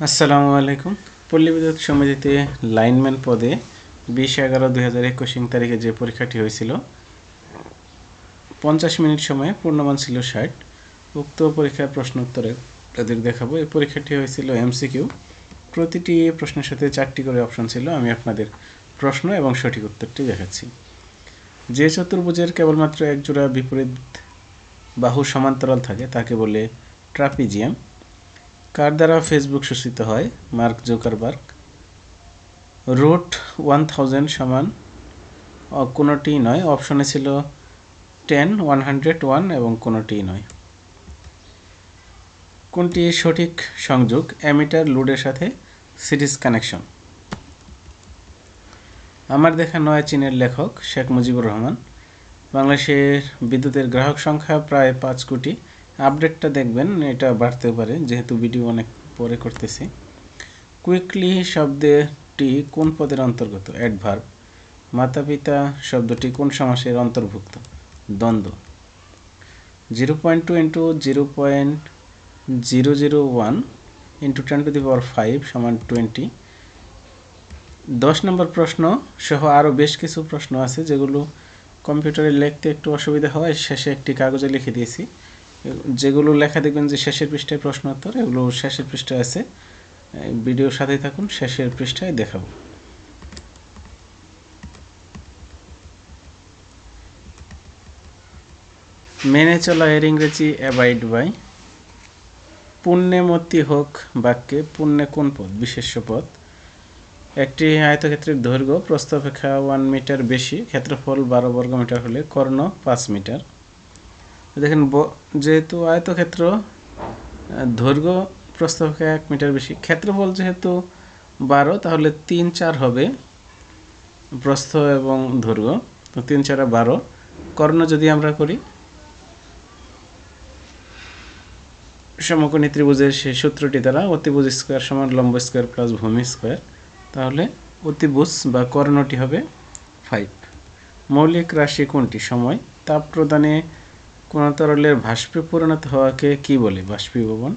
আসসালামু আলাইকুম। পল্লী বিদ্যুৎ সমিতিতে লাইনম্যান পদে বিশ এগারো দুই হাজার একুশ তারিখে যে পরীক্ষাটি হয়েছিল, পঞ্চাশ মিনিট সময়ে পূর্ণমান ছিল ষাট। উক্ত পরীক্ষার প্রশ্ন উত্তরে তাদের দেখাবো। এই পরীক্ষাটি হয়েছিল এমসিকিউ। প্রতিটি প্রশ্নের সাথে চারটি করে অপশন ছিল। আমি আপনাদের প্রশ্ন এবং সঠিক উত্তরটি দেখাচ্ছি। যে চতুর্ভুজের কেবলমাত্র এক জোড়া বিপরীত বাহু সমান্তরাল থাকে, তাকে বলে ট্রাপিজিয়াম। কার দ্বারা ফেসবুক শোষিত হয়? Mark Zuckerberg. Root one thousand সমান কোনোটি নয়। অপশনে ছিল টেন, ওয়ান হান্ড্রেড ওয়ান এবং কোনোটিই নয়। কোনটি সঠিক সংযোগ? অ্যামিটার লোডের সাথে সিরিজ কানেকশন। আমার দেখা নয়া চীনের লেখক শেখ মুজিবুর রহমান। বাংলাদেশের বিদ্যুতের গ্রাহক সংখ্যা প্রায় পাঁচ কোটি। আপডেটটা দেখবেন, এটা বাড়তে পারে, যেহেতু ভিডিও অনেক পরে করতেছি। কুইকলি শব্দটি কোন পদের অন্তর্গত? অ্যাডভার্ব মাতা পিতা শব্দটি কোন সমাসের অন্তর্ভুক্ত? দ্বন্দ্ব। Zero point two into zero point zero zero one into ten to the power five সমান টোয়েন্টি দশ নম্বর প্রশ্ন সহ আরও বেশ কিছু প্রশ্ন আছে, যেগুলো কম্পিউটারে লিখতে একটু অসুবিধা হয়, শেষে একটি কাগজে লিখে দিয়েছি। যেগুলো লেখা দেখবেন যে শেষের পৃষ্ঠায় প্রশ্ন উত্তর এগুলো শেষের পৃষ্ঠায় আছে। ভিডিওর সাথেই থাকুন, শেষের পৃষ্ঠায় দেখাবো। মেনে চলা এর ইংরেজি অ্যাবাইড বাই পুণ্যমতি হোক বাক্যে, পুণ্যে কোন পদ? বিশেষ্য পদ। একটি আয়তক্ষেত্রের দৈর্ঘ্য, প্রস্থ অপেক্ষা ওয়ান মিটার বেশি, ক্ষেত্রফল বারো বর্গ মিটার হলে কর্ণ পাঁচ মিটার দেখেন যেহেতু আয়তক্ষেত্র দৈর্ঘ্য প্রস্থ অপেক্ষা এক মিটার বেশি, ক্ষেত্রফল যেহেতু বারো, তাহলে তিন চার হবে প্রস্থ এবং দৈর্ঘ্য। তো তিন চারা বারো। কর্ণ যদি আমরা করি, সমকোণী ত্রিভুজের সেই সূত্রটি দ্বারা অতিভুজ স্কোয়ার সমান লম্ব স্কোয়ার প্লাস ভূমি স্কোয়ার, তাহলে অতিভুজ বা কর্ণটি হবে ফাইভ মৌলিক রাশি কোনটি? সময়, তাপ প্রদানে কোনো তরলের বাষ্পে পরিণত হওয়াকে কি বলে বাষ্পীভবন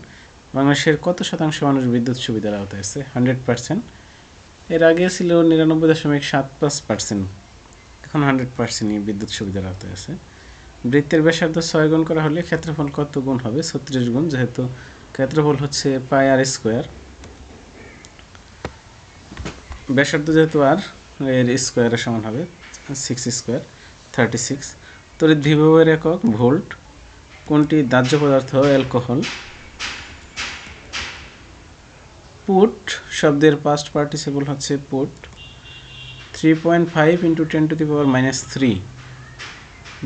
বাংলাদেশের কত শতাংশ মানুষ বিদ্যুৎ সুবিধার আওতায় আছে? Hundred percent. এর আগে ছিল নিরানব্বই দশমিক সাত পাঁচ পার্সেন্ট। এখন হান্ড্রেড পার্সেন্টই বিদ্যুৎ সুবিধার আওতায় আছে। বৃত্তের ব্যাসার্ধ ছয় গুণ করা হলে ক্ষেত্রফল কত গুণ হবে? ছত্রিশ গুণ, যেহেতু ক্ষেত্রফল হচ্ছে পাই আর স্কোয়ার। ব্যাসার্ধ যেহেতু আর, এর স্কোয়ারের সমান হবে সিক্স স্কোয়ার থার্টি সিক্স তড়িৎ বিভবের একক ভোল্ট, কোনটি দাহ্য পদার্থ, অ্যালকোহল? পুট শব্দের পাস্ট পার্টিসিপল হচ্ছে put. Three point five into ten to the power minus three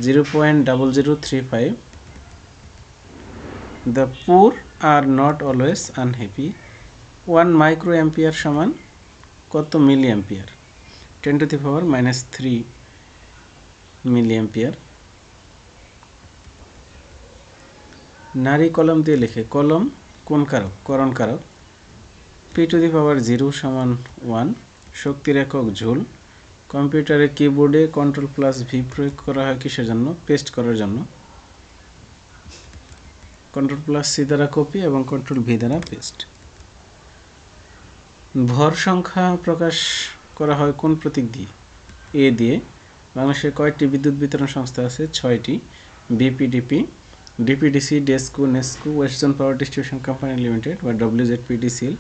zero point double zero three five the poor are not always unhappy one microampere সমান কত milliampere ten to the power minus three milliampere নারী কলম দিয়ে লেখে কলম, কোন কারক? করণ কারক। P to the power zero সমান ওয়ান শক্তির একক ঝুল কম্পিউটারে কিবোর্ডে কন্ট্রোল প্লাস ভি প্রয়োগ করা হয় কিসের জন্য? পেস্ট করার জন্য। কন্ট্রোল প্লাস সি দ্বারা কপি এবং কন্ট্রোল ভি দ্বারা পেস্ট ভর সংখ্যা প্রকাশ করা হয় কোন প্রতীক দিয়ে? এ দিয়ে। বাংলাদেশের কয়েকটি বিদ্যুৎ বিতরণ সংস্থা আছে, ছয়টি। BPDP DPDC DESCO NESCO western power distribution company limited বা ডব্লিউজেডপিডিসিএল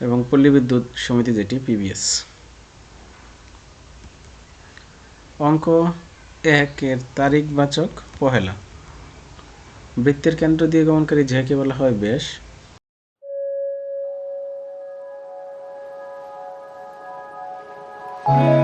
এবং পল্লী বিদ্যুৎ সমিতি যেটি পিবিএস অঙ্ক এক এর তারিখবাচক পহেলা। বৃত্তের কেন্দ্র দিয়ে গমনকারী যাকে বলা হয় ব্যাস Thank